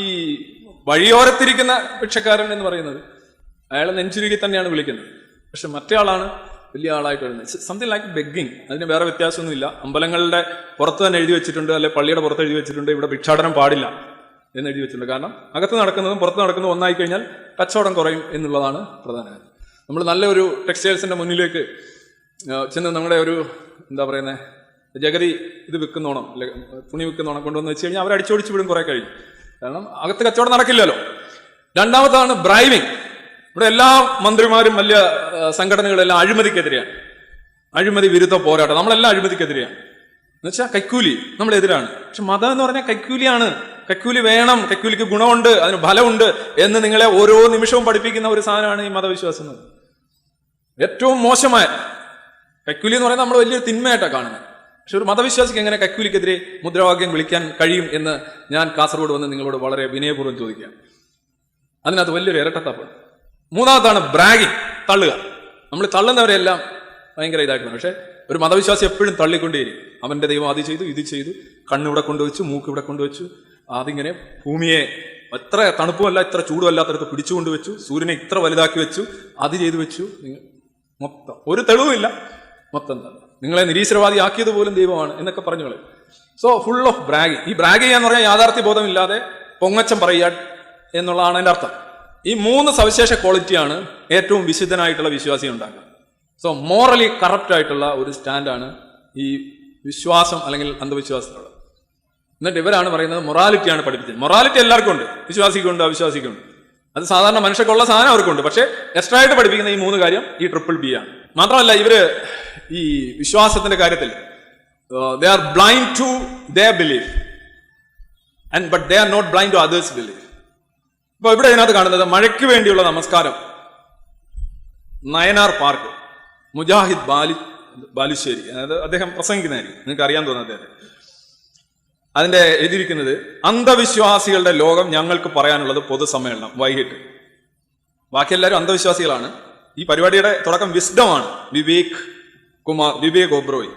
ഈ വഴിയോരത്തിരിക്കുന്ന ഭിക്ഷക്കാരൻ എന്ന് പറയുന്നത് അയാളെ നെഞ്ചുരുകി തന്നെയാണ് വിളിക്കുന്നത്. പക്ഷെ മറ്റേ ആളാണ് വലിയ ആളായിട്ട് വരുന്നത്. സംതിങ് ലൈക്ക് ബെഗ്ഗിങ് അതിന് വേറെ വ്യത്യാസമൊന്നുമില്ല. അമ്പലങ്ങളുടെ പുറത്ത് തന്നെ എഴുതി വെച്ചിട്ടുണ്ട് അല്ലെ പള്ളിയുടെ പുറത്ത് എഴുതി വെച്ചിട്ടുണ്ട് ഇവിടെ ഭിക്ഷാടനം പാടില്ല എന്ന് എഴുതി വെച്ചിട്ടുണ്ട്. കാരണം അകത്ത് നടക്കുന്നതും പുറത്ത് നടക്കുന്നതും ഒന്നായി കഴിഞ്ഞാൽ കച്ചവടം കുറയും എന്നുള്ളതാണ് പ്രധാന കാര്യം. നമ്മൾ നല്ലൊരു ടെക്സ്റ്റൈൽസിന്റെ മുന്നിലേക്ക് ആ, ചെന്ന് നമ്മുടെ ഒരു എന്താ പറയുന്നത് ജഗതി ഇത് വിൽക്കുന്നോണം തുണി വിൽക്കുന്നോണം കൊണ്ടുവന്ന് വെച്ച് കഴിഞ്ഞാൽ അവർ അടിച്ചോടിച്ച് വിടും കുറെ കഴിയും കാരണം അകത്ത് കച്ചവടം നടക്കില്ലല്ലോ. രണ്ടാമതാണ് ബ്രൈവിംഗ് ഇവിടെ എല്ലാ മന്ത്രിമാരും വലിയ സംഘടനകളെല്ലാം അഴിമതിക്കെതിരെയാണ്. അഴിമതി വിരുദ്ധ പോരാട്ടം. നമ്മളെല്ലാം അഴിമതിക്കെതിരെയാണ്. എന്നുവെച്ചാൽ കൈക്കൂലി നമ്മളെതിരാണ്. പക്ഷെ മതം എന്ന് പറഞ്ഞാൽ കൈക്കൂലിയാണ്. കൈക്കൂലി വേണം കൈക്കൂലിക്ക് ഗുണമുണ്ട് അതിന് ഫലമുണ്ട് എന്ന് നിങ്ങളെ ഓരോ നിമിഷവും പഠിപ്പിക്കുന്ന ഒരു സാധനമാണ് ഈ മതവിശ്വാസം ഏറ്റവും മോശമായ കൈക്കൂലി എന്ന് പറയുന്നത് നമ്മൾ വലിയൊരു തിന്മയായിട്ടാണ് കാണുന്നത്. പക്ഷെ ഒരു മതവിശ്വാസിക്ക് എങ്ങനെ കൈക്കൂലിക്കെതിരെ മുദ്രാവാക്യം വിളിക്കാൻ കഴിയും എന്ന് ഞാൻ കാസർഗോഡ് വന്ന് നിങ്ങളോട് വളരെ വിനയപൂർവം ചോദിക്കാം. അതിനകത്ത് വലിയൊരു ഇരട്ടത്തപ്പം. മൂന്നാമത്താണ് ബ്രാഗിങ് തള്ളുക. നമ്മൾ തള്ളുന്നവരെല്ലാം ഭയങ്കര ഇതായിട്ടാണ് പക്ഷേ ഒരു മതവിശ്വാസി എപ്പോഴും തള്ളിക്കൊണ്ടേയിരിക്കും. അവന്റെ ദൈവം അത് ചെയ്തു ഇത് ചെയ്തു കണ്ണിവിടെ കൊണ്ടുവച്ചു മൂക്ക് ഇവിടെ കൊണ്ടുവച്ചു. അതിങ്ങനെ ഭൂമിയെ എത്ര തണുപ്പുമല്ല ഇത്ര ചൂടുമല്ലാത്തടത്ത് പിടിച്ചുകൊണ്ട് വെച്ചു സൂര്യനെ ഇത്ര വലുതാക്കി വെച്ചു അത് ചെയ്തു വെച്ചു. മൊത്തം ഒരു തെളിവുമില്ല. മൊത്തം നിങ്ങളെ നിരീശ്വരവാദി ആക്കിയത് പോലും ദൈവമാണ് എന്നൊക്കെ പറഞ്ഞു കളയും. സോ ഫുൾ ഓഫ് ബ്രാഗി ഈ ബ്രാഗ് ചെയ്യാന്ന് പറഞ്ഞാൽ യാഥാർത്ഥ്യ ബോധമില്ലാതെ പൊങ്ങച്ചം പറയുക എന്നുള്ളതാണ് എന്റെ അർത്ഥം. ഈ മൂന്ന് സവിശേഷ ക്വാളിറ്റിയാണ് ഏറ്റവും വിശുദ്ധനായിട്ടുള്ള വിശ്വാസി ഉണ്ടാക്കുക. സോ മോറലി കറപ്റ്റ് ആയിട്ടുള്ള ഒരു സ്റ്റാൻഡാണ് ഈ വിശ്വാസം അല്ലെങ്കിൽ അന്ധവിശ്വാസത്തിലുള്ളത്. എന്നിട്ട് ഇവരാണ് പറയുന്നത് മൊറാലിറ്റിയാണ് പഠിപ്പിച്ചത്. മൊറാലിറ്റി എല്ലാവർക്കും ഉണ്ട്. വിശ്വാസിക്കുണ്ട് അവിശ്വാസിക്കുണ്ട്. അത് സാധാരണ മനുഷ്യർക്കുള്ള സാധനം അവർക്കുണ്ട്. പക്ഷേ എക്സ്ട്രാ ആയിട്ട് പഠിപ്പിക്കുന്ന ഈ മൂന്ന് കാര്യം ഈ ട്രിപ്പിൾ ബി ആണ്. മാത്രമല്ല ഇവർ ഈ വിശ്വാസത്തിന്റെ കാര്യത്തിൽ they are blind to they belief and but they are not blind to others belief ഇപ്പൊ ഇവിടെ ഇതിനകത്ത് കാണുന്നത് മഴയ്ക്ക് വേണ്ടിയുള്ള നമസ്കാരം. നയനാർ പാർക്ക് മുജാഹിദ് ബാലി ബാലുശ്ശേരി. അതായത് അദ്ദേഹം പ്രസംഗിക്കുന്നതായിരിക്കും. നിങ്ങൾക്ക് അറിയാൻ തോന്നുന്നത് അദ്ദേഹത്തെ. അതിന്റെ എഴുതിയിരിക്കുന്നത് അന്ധവിശ്വാസികളുടെ ലോകം ഞങ്ങൾക്ക് പറയാനുള്ളത് പൊതുസമ്മേളനം വൈകിട്ട്. ബാക്കി എല്ലാവരും അന്ധവിശ്വാസികളാണ്. ഈ പരിപാടിയുടെ തുടക്കം വിസ്ഡമാണ്. വിവേക് കുമാർ വിവേക് ഒബ്രോയ്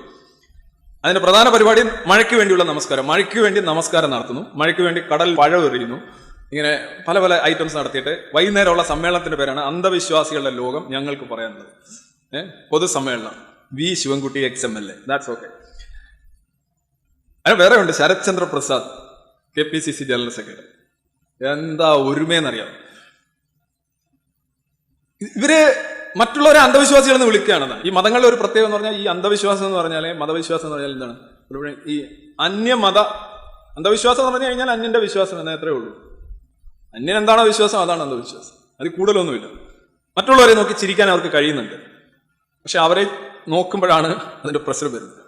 അതിന്റെ പ്രധാന പരിപാടി മഴയ്ക്ക് വേണ്ടിയുള്ള നമസ്കാരം. മഴയ്ക്ക് വേണ്ടി നമസ്കാരം നടത്തുന്നു. മഴയ്ക്ക് വേണ്ടി കടൽ പഴ എറിയുന്നു. ഇങ്ങനെ പല പല ഐറ്റംസ് നടത്തിയിട്ട് വൈകുന്നേരമുള്ള സമ്മേളനത്തിന്റെ പേരാണ് അന്ധവിശ്വാസികളുടെ ലോകം ഞങ്ങൾക്ക് പറയാനുള്ളത്. ഏഹ് പൊതുസമ്മേളനം. V. Sivankutty ex M L A. That's okay അതിന് വേറെ ഉണ്ട്. Sarath Chandra Prasad K P C C general secretary. എന്താ ഒരുമയെന്നറിയാം ഇവർ മറ്റുള്ളവരെ അന്ധവിശ്വാസികളെന്ന് വിളിക്കുകയാണെന്ന് ഈ മതങ്ങളുടെ ഒരു പ്രത്യേകത എന്ന് പറഞ്ഞാൽ ഈ അന്ധവിശ്വാസം എന്ന് പറഞ്ഞാൽ മതവിശ്വാസം എന്ന് പറഞ്ഞാൽ എന്താണ്? ഈ അന്യമത അന്ധവിശ്വാസം എന്ന് പറഞ്ഞു കഴിഞ്ഞാൽ അന്യന്റെ വിശ്വാസം എന്നേ അത്രേ ഉള്ളൂ? അന്യൻ എന്താണോ വിശ്വാസം അതാണ് അന്ധവിശ്വാസം. അത് കൂടുതലൊന്നുമില്ല. മറ്റുള്ളവരെ നോക്കി ചിരിക്കാൻ അവർക്ക് കഴിയുന്നുണ്ട്. പക്ഷെ അവരെ നോക്കുമ്പോഴാണ് അതിന്റെ പ്രശ്നം വരുന്നത്.